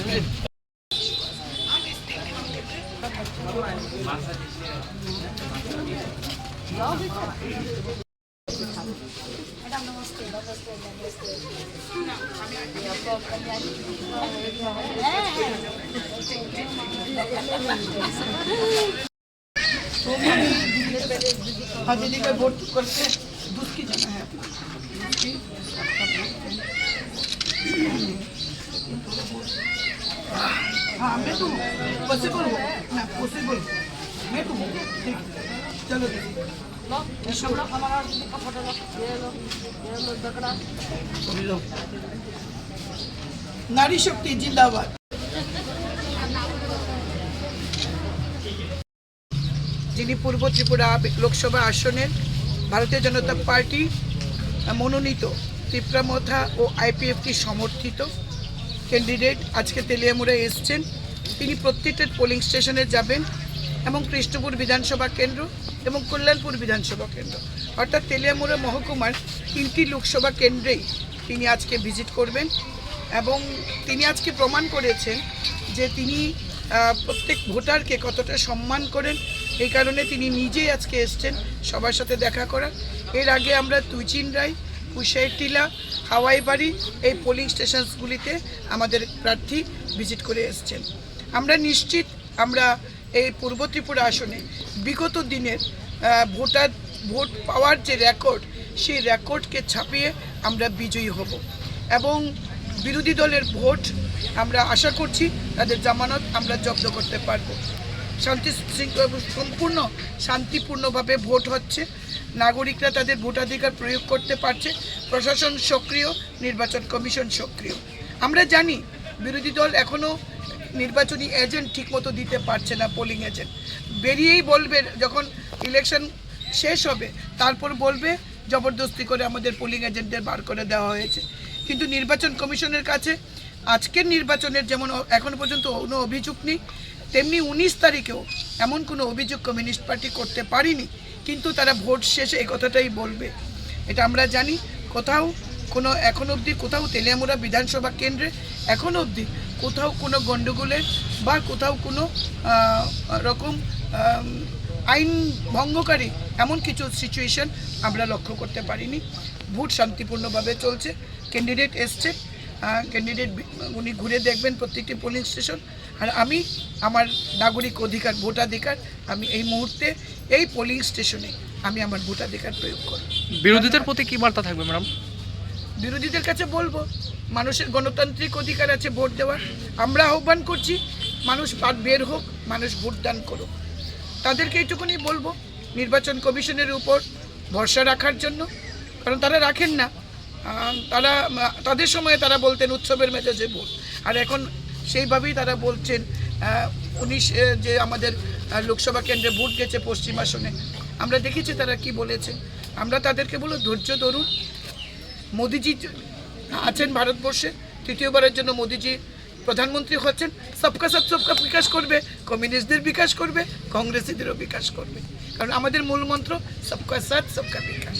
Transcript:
Madam नमस्ते नमस्ते हवेली में वोट करके दूध की जगह है। अपना दूध की हाँ मैं तो पॉसिबल हूँ ना पॉसिबल मैं तो हूँ ठीक है। चलो दीदी अभी लो। नारी शक्ति जिंदाबाद যিনি পূর্ব ত্রিপুরা লোকসভা আসনের ভারতীয় জনতা পার্টি মনোনীত ত্রিপুরামথা ও আইপিএফটি সমর্থিত ক্যান্ডিডেট আজকে তেলিয়ামুড়ে এসছেন। তিনি প্রত্যেকটা পোলিং স্টেশনে যাবেন এবং কৃষ্ণপুর বিধানসভা কেন্দ্র এবং কল্যাণপুর বিধানসভা কেন্দ্র। অর্থাৎ তেলিয়ামুড়া মহকুমার তিনটি লোকসভা কেন্দ্রেই তিনি আজকে ভিজিট করবেন এবং তিনি আজকে প্রমাণ করেছেন যে তিনি প্রত্যেক ভোটারকে কতটা সম্মান করেন। এই কারণে তিনি নিজেই আজকে এসছেন সবার সাথে দেখা করার। এর আগে আমরা তুইচিন রায় কুশাইর টিলা হাওয়াই বাড়ি এই পোলিং স্টেশনসগুলিতে আমাদের প্রার্থী ভিজিট করে এসছেন। আমরা নিশ্চিত আমরা এই পূর্ব ত্রিপুরা আসনে বিগত দিনের ভোটার, ভোট পাওয়ার যে রেকর্ড সেই রেকর্ডকে ছাপিয়ে আমরা বিজয়ী হব। এবং বিরোধী দলের ভোট আমরা আশা করছি তাদের জামানত আমরা জব্দ করতে পারব। শান্তি সম্পূর্ণ শান্তিপূর্ণভাবে ভোট হচ্ছে। নাগরিকরা তাদের ভোটাধিকার প্রয়োগ করতে পারছে। প্রশাসন সক্রিয়, নির্বাচন কমিশন সক্রিয়। আমরা জানি বিরোধী দল এখনও নির্বাচনী এজেন্ট ঠিকমতো দিতে পারছে না পোলিং এজেন্ট বেরিয়েই বলবে যখন ইলেকশন শেষ হবে, তারপর বলবে জবরদস্তি করে আমাদের পোলিং এজেন্টদের বার করে দেওয়া হয়েছে। কিন্তু নির্বাচন কমিশনের কাছে আজকের নির্বাচনের যেমন এখনও পর্যন্ত কোনো অভিযোগ নেই তেমনি উনিশ তারিখেও এমন কোনো অভিযোগ কমিউনিস্ট পার্টি করতে পারিনি, কিন্তু তারা ভোট শেষে এই কথাটাই বলবে। এটা আমরা জানি, কোথাও কোনো এখন অবধি কোথাও তেলিয়ামুড়া বিধানসভা কেন্দ্রে এখন অবধি কোথাও কোনো গণ্ডগোলের বা কোথাও কোনো রকম আইন ভঙ্গকারী এমন কিছু সিচুয়েশন আমরা লক্ষ্য করতে পারিনি। ভোট শান্তিপূর্ণভাবে চলছে ক্যান্ডিডেট এসছে। ক্যান্ডিডেট উনি ঘুরে দেখবেন প্রত্যেকটি পোলিং স্টেশন আর আমি আমার নাগরিক অধিকার ভোটাধিকার আমি এই মুহূর্তে এই পোলিং স্টেশনে আমি আমার ভোটাধিকার প্রয়োগ করব। বিরোধীদের প্রতি কি বার্তা থাকবে ম্যাডাম বিরোধীদের কাছে বলব মানুষের গণতান্ত্রিক অধিকার আছে ভোট দেওয়ার। আমরা আহ্বান করছি মানুষ বাদ বের হোক মানুষ ভোটদান করুক। তাদেরকে এইটুকুনি বলব নির্বাচন কমিশনের উপর ভরসা রাখার জন্য। কারণ তারা রাখেন না। তারা তাদের সময়ে তারা বলতেন উৎসবের মেজাজে ভোট। আর এখন সেইভাবেই তারা বলছেন উনিশ যে আমাদের লোকসভা কেন্দ্রে ভোট গেছে পশ্চিম আসনে। আমরা দেখেছি তারা কি বলেছে। আমরা তাদেরকে বলো ধৈর্য ধরুন। মোদিজি আছেন ভারতবর্ষে, তৃতীয়বারের জন্য মোদিজি প্রধানমন্ত্রী হচ্ছেন, সবকা সাথ সবকা বিকাশ করবে, কমিউনিস্টদের বিকাশ করবে, কংগ্রেসিদেরও বিকাশ করবে। কারণ আমাদের মূল মন্ত্র, সবকা সাথ সবকা বিকাশ।